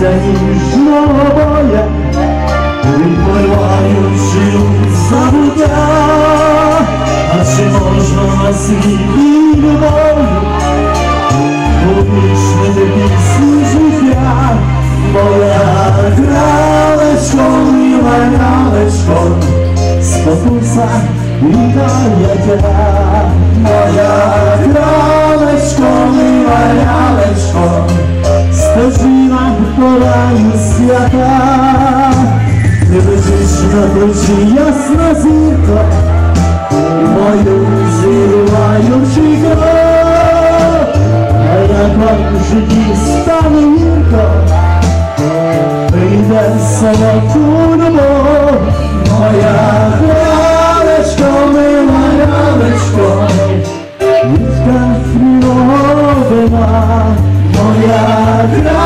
серця ніжного боя, Відпливаючи забуття, а чи можна на світі любов'ю Побічне пісні життя, моя кралечко, мила кралечко, спокуса і каяття моя. Хоч ясна зірка, мою зірваючи а як вам в житті стане гірко, прийде солодку любов, моя галечко, мила галечко, нітка хлібовина, моя галечко.